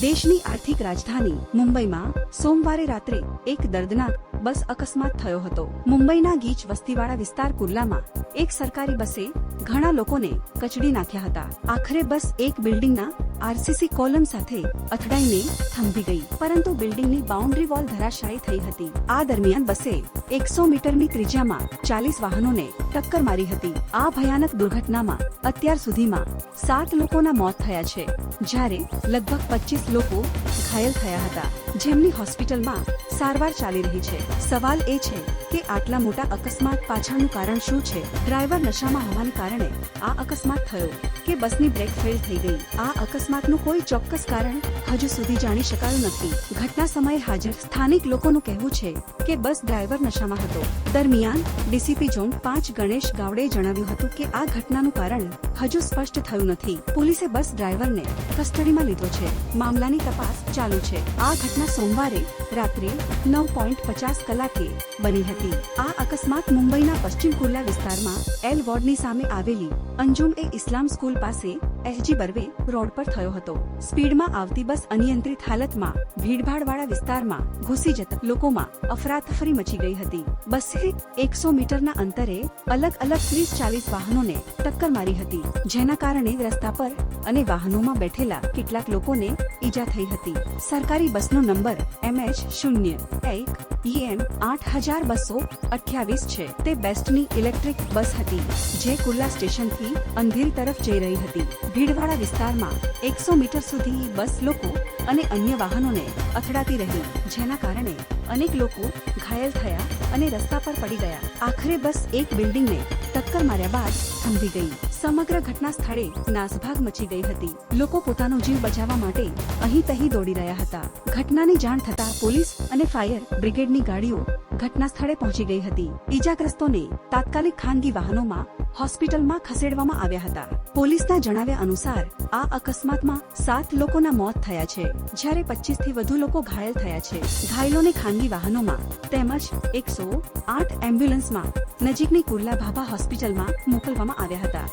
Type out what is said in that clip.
દેશની આર્થિક રાજધાની મુંબઈમાં સોમવારે રાત્રે એક દર્દનાક બસ અકસ્માત થયો હતો. મુંબઈના ગીચ વસ્તીવાળા વિસ્તાર કુર્લામાં એક સરકારી બસે ઘણા લોકોને કચડી નાખ્યા હતા. આખરે બસ એક બિલ્ડિંગના આરસીસી કોલમ સાથે અથડાઈને થંભી ગઈ, પરંતુ બિલ્ડિંગની બાઉન્ડ્રી વોલ ધરાશાયી થઈ હતી. આ દરમિયાન બસે એકસો મીટરની ત્રિજ્યામાં ચાલીસ વાહનોને ટક્કર મારી હતી. આ ભયાનક દુર્ઘટનામાં અત્યાર સુધીમાં સાત લોકોના મોત થયા છે, જ્યારે લગભગ પચીસ લોકો ઘાયલ થયા હતા. જેમની હોસ્પિટલમાં સારવાર ચાલી રહી છે. સવાલ એ છે કે આટલા મોટા અકસ્માત પાછળનું કારણ શું છે? ડ્રાઈવર નશામાં હોવાને કારણે આ અકસ્માત થયો કે બસની બ્રેક ફેલ થઈ ગઈ? આ અકસ્માતનું કોઈ ચોક્કસ કારણ હજુ સુધી જાણી શકાયું નથી. ઘટના સમયે હાજર સ્થાનિક લોકોનું કહેવું છે કે બસ ડ્રાઈવર નશામાં હતો. દરમિયાન ડીસીપી ઝોન પાંચ ગણેશ ગાવડે જણાવ્યું હતું કે આ ઘટનાનું કારણ હજુ સ્પષ્ટ થયું નથી. પોલીસે બસ ડ્રાઈવરને કસ્ટડીમાં લીધો છે. મામલાની તપાસ ચાલુ છે. આ ઘટના સોમવારે રાત્રે નવ પોઈન્ટ પચાસ કલાકે બની હતી. આ અકસ્માત મુંબઈના પશ્ચિમ કુર્લા વિસ્તારમાં એલ વોર્ડની સામે આવેલી અંજુમ એ ઇસ્લામ સ્કૂલ પાસે એસજી બર્વે રોડ પર થયો હતો. સ્પીડમાં આવતી બસ અનિયંત્રિત હાલતમાં, ભીડભાડવાળા વિસ્તારમાં ઘૂસી જતા લોકોમાં અફરાતફરી મચી ગઈ હતી. બસે એકસો મીટરના અંતરે અલગ અલગ ત્રીસ ચાલીસ વાહનોને ટક્કર મારી હતી, જેના કારણે રસ્તા પર અને વાહનોમાં બેઠેલા કેટલાક લોકોને ઈજા થઈ હતી. સરકારી બસનો નંબર એમએચ શૂન્ય એક ઈએમ આઠ હજાર બસો અઠ્યાવીસ છે. તે બેસ્ટની ઇલેક્ટ્રિક બસ હતી, જે કુલ્લા સ્ટેશનથી અંધેરી તરફ જઈ રહી હતી. ભીડવાળા વિસ્તારમાં એકસો મીટર સુધી બસ લોકો અને અન્ય વાહનોને અથડાતી રહી, જેના કારણે અનેક લોકો ઘાયલ થયા અને રસ્તા પર પડી ગયા. આખરે બસ એક બિલ્ડિંગને ટક્કર માર્યા બાદ થંભી ગઈ. સમગ્ર ઘટના સ્થળે નાસભાગ મચી ગઈ હતી. લોકો પોતાનો જીવ બચાવવા માટે અહીં તહીં દોડી રહ્યા હતા. ઘટનાની જાણ થતા પોલીસ અને ફાયર બ્રિગેડની ગાડીઓ ઘટના સ્થળે પહોંચી ગઈ હતી. ઈજાગ્રસ્તોને તાત્કાલિક ખાનગી વાહનોમાં હોસ્પિટલમાં ખસેડવામાં આવ્યા હતા. પોલીસના જણાવ્યા અનુસાર, આ અકસ્માતમાં સાત લોકોના મોત થયા છે, જ્યારે પચીસથી વધુ લોકો ઘાયલ થયા છે. ઘાયલોને ખાનગી વાહનોમાં તેમજ એકસો આઠ એમ્બ્યુલન્સમાં નજીકની કુર્લા ભાભા હોસ્પિટલમાં મોકલવામાં આવ્યા હતા.